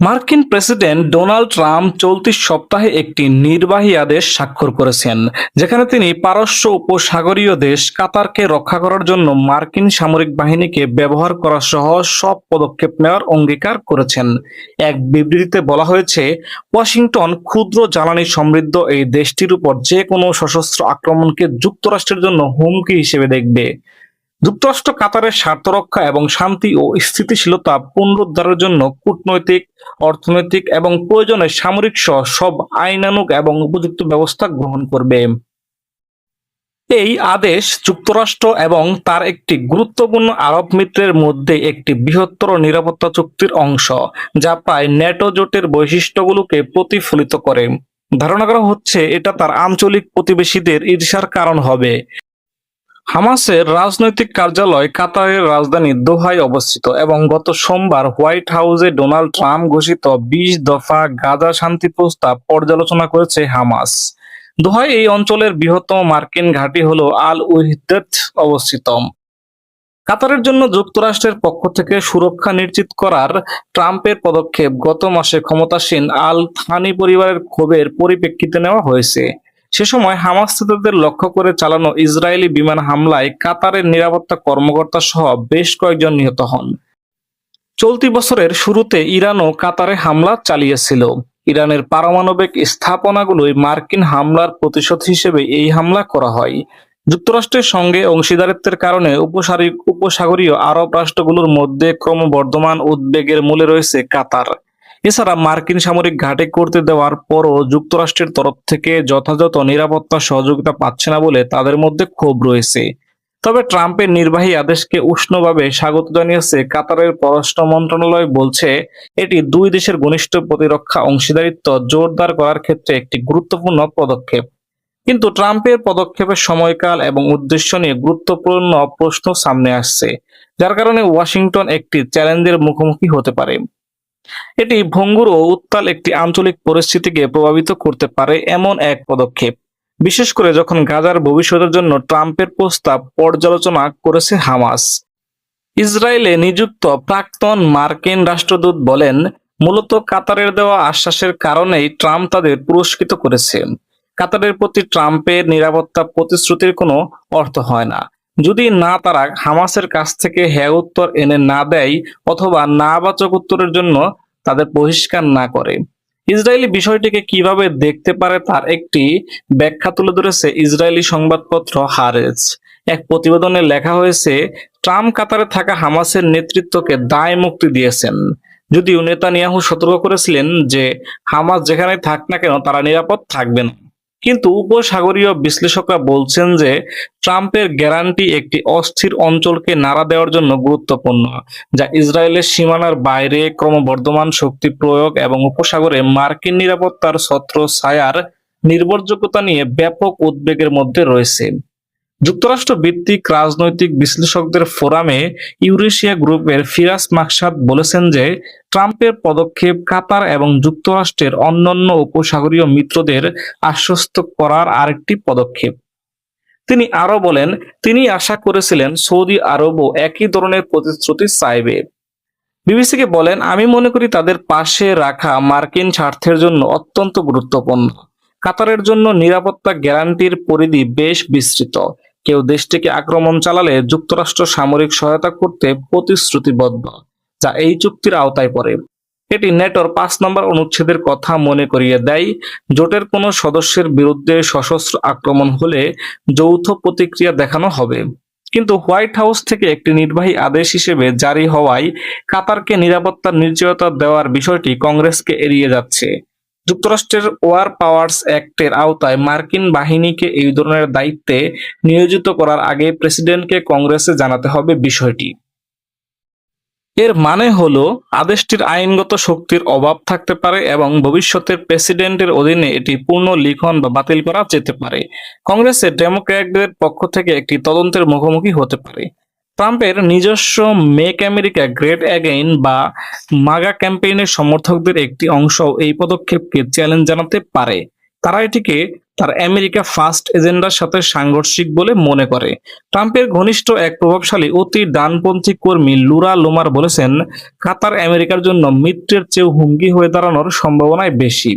মার্কিন president Donald Trump চলতি সপ্তাহে একটি নির্বাহী আদেশ স্বাক্ষর করেছেন, যেখানে তিনি পারস্য উপসাগরীয় দেশ কাতারকে রক্ষা করার জন্য মার্কিন সামরিক বাহিনীকে ব্যবহার করা সহ সব পদক্ষেপ নেওয়ার অঙ্গীকার করেছেন। এক বিবৃতিতে বলা হয়েছে, ওয়াশিংটন ক্ষুদ্র জ্বালানি সমৃদ্ধ এই দেশটির উপর যে কোনো সশস্ত্র আক্রমণকে যুক্তরাষ্ট্রের জন্য হুমকি হিসেবে দেখবে। যুক্তরাষ্ট্র কাতারের স্বার্থ রক্ষা এবং শান্তি ও স্থিতিশীলতা পুনরুদ্ধারের জন্য কূটনৈতিক, অর্থনৈতিক এবং প্রয়োজনে সামরিক সহ সব আইনানুগ এবং উপযুক্ত ব্যবস্থা গ্রহণ করবে। এই আদেশ যুক্তরাষ্ট্র এবং তার একটি গুরুত্বপূর্ণ আরব মিত্রের মধ্যে একটি বৃহত্তর নিরাপত্তা চুক্তির অংশ, যা প্রায় ন্যাটো জোটের বৈশিষ্ট্যগুলোকে প্রতিফলিত করে। ধারণা করা হচ্ছে এটা তার আঞ্চলিক প্রতিবেশীদের ঈর্ষার কারণ হবে। হামাসের রাজনৈতিক কার্যালয় কাতারের রাজধানী দোহায় অবস্থিত এবং গত সোমবার হোয়াইট হাউসে ডোনাল্ড ট্রাম্প ঘোষিত বিশ দফা গাজা শান্তি প্রস্তাব পর্যালোচনা করেছে হামাস। দোহায় এই অঞ্চলের বৃহত্তম মার্কিন ঘাঁটি হল আল উহিদত অবস্থিত। কাতারের জন্য যুক্তরাষ্ট্রের পক্ষ থেকে সুরক্ষা নিশ্চিত করার ট্রাম্পের পদক্ষেপ গত মাসে ক্ষমতাসীন আল থানি পরিবারের ক্ষোভের পরিপ্রেক্ষিতে নেওয়া হয়েছে। সে সময় হামাস নেতাদের লক্ষ্য করে চালানো ইসরায়েলি বিমান হামলায় কাতারের নিরাপত্তা কর্মকর্তা সহ বেশ কয়েকজন নিহত হন। চলতি বছরের শুরুতে ইরানও কাতারে হামলা চালিয়েছিল। ইরানের পারমাণবিক স্থাপনাগুলোই মার্কিন হামলার প্রতিশোধ হিসেবে এই হামলা করা হয়। যুক্তরাষ্ট্রের সঙ্গে অংশীদারিত্বের কারণে উপসাগরীয় আরব রাষ্ট্রগুলোর মধ্যে ক্রমবর্ধমান উদ্বেগের মূলে রয়েছে কাতার। এছাড়া মার্কিন সামরিক ঘাঁটি করতে দেওয়ার পরও যুক্তরাষ্ট্রের তরফ থেকে যথাযথ নিরাপত্তা সহযোগিতা পাচ্ছে না বলে তাদের মধ্যে ক্ষোভ রয়েছে। তবে ট্রাম্পের নির্বাহী আদেশকে উষ্ণভাবে স্বাগত জানিয়েছে কাতারের পররাষ্ট্র মন্ত্রণালয় বলছে, এটি দুই দেশের ঘনিষ্ঠ প্রতিরক্ষা অংশীদারিত্ব জোরদার করার ক্ষেত্রে একটি গুরুত্বপূর্ণ পদক্ষেপ। কিন্তু ট্রাম্পের পদক্ষেপের সময়কাল এবং উদ্দেশ্য নিয়ে গুরুত্বপূর্ণ প্রশ্ন সামনে আসছে, যার কারণে ওয়াশিংটন একটি চ্যালেঞ্জের মুখোমুখি হতে পারে। এটি ভঙ্গুর ও উত্তাল একটি আঞ্চলিক পরিস্থিতিকে প্রভাবিত করতে পারে এমন এক পদক্ষেপ। বিশেষ করে যখন গাজার ভবিষ্যতের জন্য ট্রাম্পের প্রস্তাব পর্যালোচনা করেছে হামাস। ইসরায়েলে নিযুক্ত প্রাক্তন মার্কিন রাষ্ট্রদূত বলেন, মূলত কাতারের দেওয়া আশ্বাসের কারণেই ট্রাম্প তাদের পুরস্কৃত করেছেন। কাতারের প্রতি ট্রাম্পের নিরাপত্তা প্রতিশ্রুতির কোনো অর্থ হয় না। যদি না তারা হামাসের কাছ থেকে হ্যাঁ উত্তর এনে না দেয় অথবা না বাচক উত্তরের জন্য তাদের বহিষ্কার না করে। ইসরায়েলি বিষয়টিকে কীভাবে দেখতে পারে তার একটি ব্যাখ্যা তুলে ধরেছে ইসরায়েলি সংবাদপত্র হারেজ। এক প্রতিবেদনে লেখা হয়েছে, ট্রাম্প কাতারে থাকা হামাসের নেতৃত্বকে দায় মুক্তি দিয়েছেন। যদিও নেতানিয়াহু সতর্ক করেছিলেন যে হামাস যেখানে থাক না কেন তারা নিরাপদ থাকবে না। কিন্তু উপসাগরীয় বিশ্লেষকরা বলছেন যে ট্রাম্পের গ্যারান্টি একটি অস্থির অঞ্চলকে নাড়া দেওয়ার জন্য গুরুত্বপূর্ণ, যা ইসরায়েলের সীমানার বাইরে ক্রমবর্ধমান শক্তি প্রয়োগ এবং উপসাগরে মার্কিন নিরাপত্তার ছত্র ছায়ার নির্ভরযোগ্যতা নিয়ে ব্যাপক উদ্বেগের মধ্যে রয়েছে। যুক্তরাষ্ট্র ভিত্তিক রাজনৈতিক বিশ্লেষকদের ফোরামে ইউরেশিয়া গ্রুপের ফিরাস মাকসাদ বলেছেন যে, ট্রাম্পের পদক্ষেপ কাতার এবং যুক্তরাষ্ট্রের অন্যান্য উপসাগরীয় মিত্রদের আশ্বস্ত করার আরেকটি পদক্ষেপ। তিনি আরও বলেন, তিনি আশা করেছিলেন সৌদি আরবও একই ধরনের প্রতিশ্রুতি চাইবে। বিবিসিকে বলেন, আমি মনে করি তাদের পাশে রাখা মার্কিন স্বার্থের জন্য অত্যন্ত গুরুত্বপূর্ণ। কাতারের জন্য নিরাপত্তা গ্যারান্টির পরিধি বেশ বিস্তৃত। কেউ দেশটিকে আক্রমণ চালালে যুক্তরাষ্ট্র সামরিক সহায়তা করতে প্রতিশ্রুতিবদ্ধ, যা এই চুক্তির আওতায় পড়ে। এটি নেটোর পাঁচ নম্বর অনুচ্ছেদের কথা মনে করিয়ে দেয়, জোটের কোনো সদস্যের বিরুদ্ধে সশস্ত্র আক্রমণ হলে যৌথ প্রতিক্রিয়া দেখানো হবে। কিন্তু হোয়াইট হাউস থেকে একটি নির্বাহী আদেশ হিসেবে জারি হওয়ায় কাতারকে নিরাপত্তার নিশ্চয়তা দেওয়ার বিষয়টি কংগ্রেসকে এড়িয়ে যাচ্ছে। যুক্তরাষ্ট্রের ওয়ার পাওয়ার্স অ্যাক্টের আওতায় মার্কিন বাহিনীকে এই ধরনের দায়িত্বে নিয়োজিত করার আগে প্রেসিডেন্টকে কংগ্রেসে জানাতে হবে বিষয়টি। এর মানে হলো, আদেশটির আইনগত শক্তির অভাব থাকতে পারে এবং ভবিষ্যতের প্রেসিডেন্টের অধীনে এটি পূর্ণ লিখন বা বাতিল করা যেতে পারে। কংগ্রেসের ডেমোক্র্যাটদের পক্ষ থেকে একটি তদন্তের মুখোমুখি হতে পারে। ট্রাম্পের নিজস্ব মেক আমেরিকা গ্রেট অ্যাগেইন বা মাগা ক্যাম্পেইনের সমর্থকদের একটি অংশ এই পদক্ষেপকে চ্যালেঞ্জ জানাতে পারে। তারা এটিকে তার আমেরিকা ফার্স্ট এজেন্ডার সাথে সাংঘর্ষিক বলে মনে করে। ট্রাম্পের ঘনিষ্ঠ এক প্রভাবশালী অতি ডানপন্থী কর্মী লুরা লোমার বলেছেন, কাতার আমেরিকার জন্য মিত্রের চেয়েও হুমকি হয়ে দাঁড়ানোর সম্ভাবনায় বেশি।